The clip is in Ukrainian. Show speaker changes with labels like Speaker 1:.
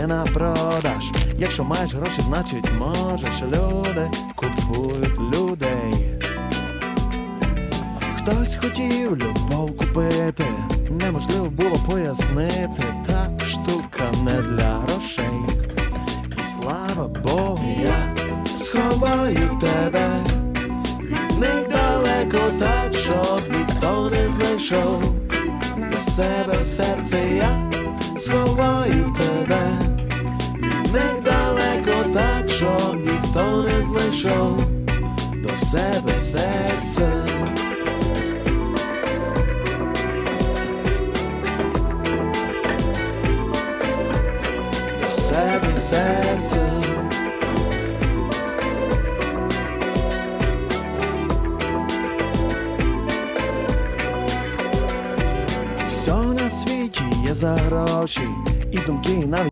Speaker 1: не на продаж. Якщо маєш гроші, значить можеш. Люди купують людей. Хтось хотів любов купити, неможливо було пояснити, та штука не для грошей. І слава Богу, я сховаю тебе від них далеко так, щоб ніхто не знайшов до себе в серце я сховаю себе серце. До себе серце. Все на світі є за гроші, і думки навіть